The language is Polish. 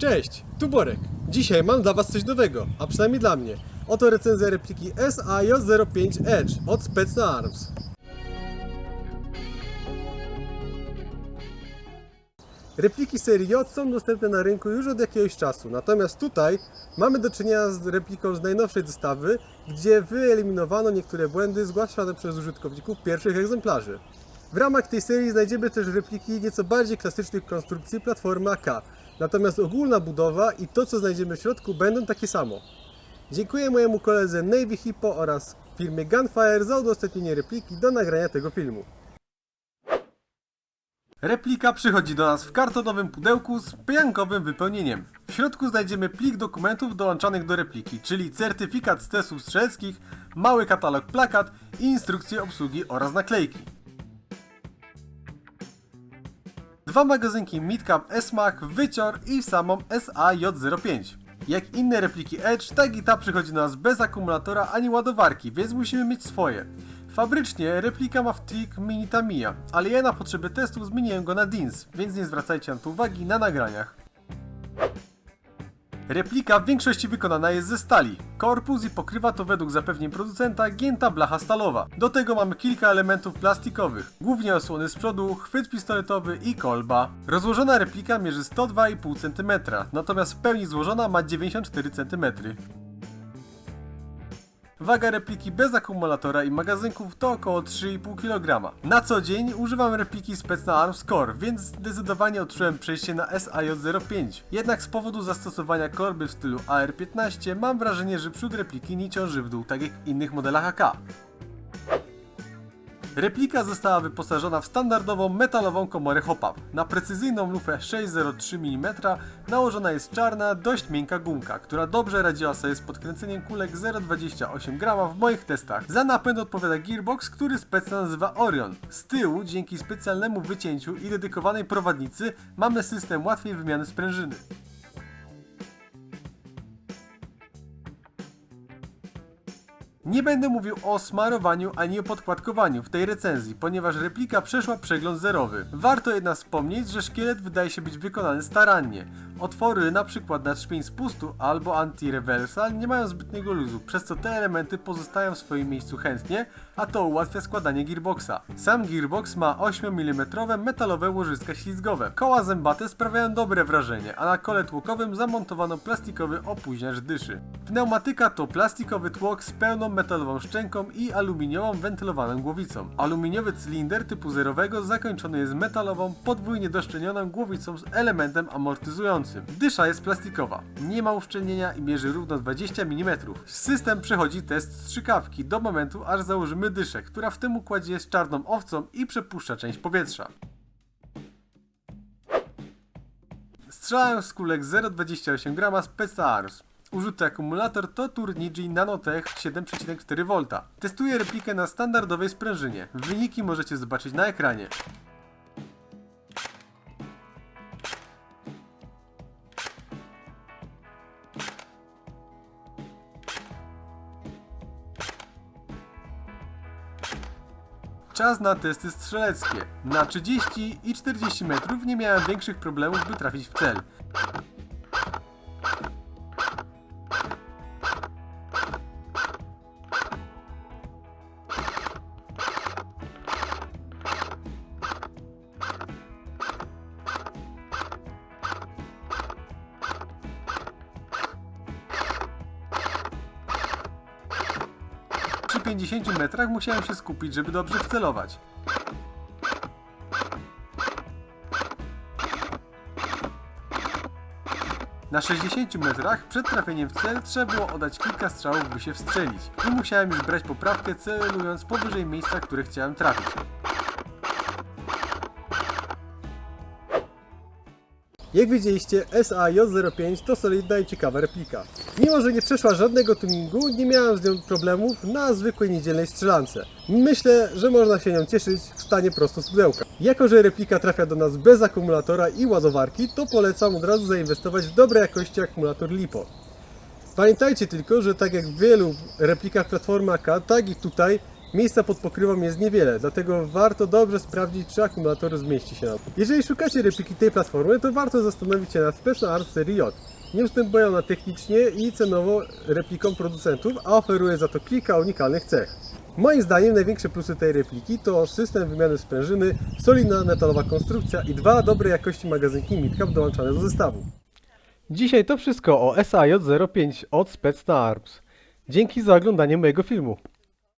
Cześć, tu Borek. Dzisiaj mam dla Was coś nowego, a przynajmniej dla mnie. Oto recenzja repliki SAJ-05 Edge od Specna Arms. Repliki serii J są dostępne na rynku już od jakiegoś czasu, natomiast tutaj mamy do czynienia z repliką z najnowszej dostawy, gdzie wyeliminowano niektóre błędy zgłaszane przez użytkowników pierwszych egzemplarzy. W ramach tej serii znajdziemy też repliki nieco bardziej klasycznych konstrukcji platformy AK, natomiast ogólna budowa i to co znajdziemy w środku będą takie samo. Dziękuję mojemu koledze Navy Hippo oraz firmie Gunfire za udostępnienie repliki do nagrania tego filmu. Replika przychodzi do nas w kartonowym pudełku z piankowym wypełnieniem. W środku znajdziemy plik dokumentów dołączanych do repliki, czyli certyfikat z testów strzeleckich, mały katalog plakat i instrukcje obsługi oraz naklejki. Dwa magazynki Midcap S-Mach, wycior i samą SAJ-05. Jak inne repliki Edge, tak ta przychodzi do nas bez akumulatora ani ładowarki, więc musimy mieć swoje. Fabrycznie replika ma wtryk Mini Tamiya, ale ja na potrzeby testów zmieniłem go na DINS, więc nie zwracajcie na to uwagi na nagraniach. Replika w większości wykonana jest ze stali. Korpus i pokrywa to według zapewnień producenta gięta blacha stalowa. Do tego mamy kilka elementów plastikowych, głównie osłony z przodu, chwyt pistoletowy i kolba. Rozłożona replika mierzy 102,5 cm, natomiast w pełni złożona ma 94 cm. Waga repliki bez akumulatora i magazynków to około 3,5 kg. Na co dzień używam repliki Specna Arms Core, więc zdecydowanie odczułem przejście na SAJ-05. Jednak z powodu zastosowania korby w stylu AR-15 mam wrażenie, że przód repliki nie ciąży w dół, tak jak w innych modelach AK. Replika została wyposażona w standardową metalową komorę hop-up. Na precyzyjną lufę 603 mm nałożona jest czarna, dość miękka gumka, która dobrze radziła sobie z podkręceniem kulek 0,28 g w moich testach. Za napęd odpowiada gearbox, który specjalnie nazywa Orion. Z tyłu, dzięki specjalnemu wycięciu i dedykowanej prowadnicy, mamy system łatwiej wymiany sprężyny. Nie będę mówił o smarowaniu ani o podkładkowaniu w tej recenzji, ponieważ replika przeszła przegląd zerowy. Warto jednak wspomnieć, że szkielet wydaje się być wykonany starannie. Otwory np. na trzpień spustu albo anti-reversal nie mają zbytniego luzu, przez co te elementy pozostają w swoim miejscu chętnie, a to ułatwia składanie gearboxa. Sam gearbox ma 8 mm metalowe łożyska ślizgowe. Koła zębate sprawiają dobre wrażenie, a na kole tłokowym zamontowano plastikowy opóźniacz dyszy. Pneumatyka to plastikowy tłok z pełną metalową szczęką i aluminiową wentylowaną głowicą. Aluminiowy cylinder typu zerowego zakończony jest metalową, podwójnie doszczelnioną głowicą z elementem amortyzującym. Dysza jest plastikowa, nie ma uszczelnienia i mierzy równo 20 mm. System przechodzi test strzykawki do momentu aż założymy dyszę, która w tym układzie jest czarną owcą i przepuszcza część powietrza. Strzelałem z kulek 0,28 g Speca Arms. Użyty akumulator to Turnigi Nanotech 7,4 V. Testuję replikę na standardowej sprężynie. Wyniki możecie zobaczyć na ekranie. Czas na testy strzeleckie. Na 30 i 40 metrów nie miałem większych problemów, by trafić w cel. 50 metrach musiałem się skupić, żeby dobrze wcelować. Na 60 metrach przed trafieniem w cel trzeba było oddać kilka strzałów, by się wstrzelić. I musiałem już brać poprawkę celując powyżej miejsca, które chciałem trafić. Jak widzieliście, SAJ-05 to solidna i ciekawa replika. Mimo, że nie przeszła żadnego tuningu, nie miałem z nią problemów na zwykłej niedzielnej strzelance. Myślę, że można się nią cieszyć w stanie prosto z pudełka. Jako, że replika trafia do nas bez akumulatora i ładowarki, to polecam od razu zainwestować w dobrej jakości akumulator LiPo. Pamiętajcie tylko, że tak jak w wielu replikach platformy AK, tak i tutaj Miejsca pod pokrywą jest niewiele, dlatego warto dobrze sprawdzić, czy akumulator zmieści się na tym. Jeżeli szukacie repliki tej platformy, to warto zastanowić się nad Special Art serii J. Nie ustępują ona technicznie i cenowo replikom producentów, a oferuje za to kilka unikalnych cech. Moim zdaniem największe plusy tej repliki to system wymiany sprężyny, solidna metalowa konstrukcja i dwa dobrej jakości magazynki Midcap dołączane do zestawu. Dzisiaj to wszystko o SAJ-05 od Spec Arms. Dzięki za oglądanie mojego filmu.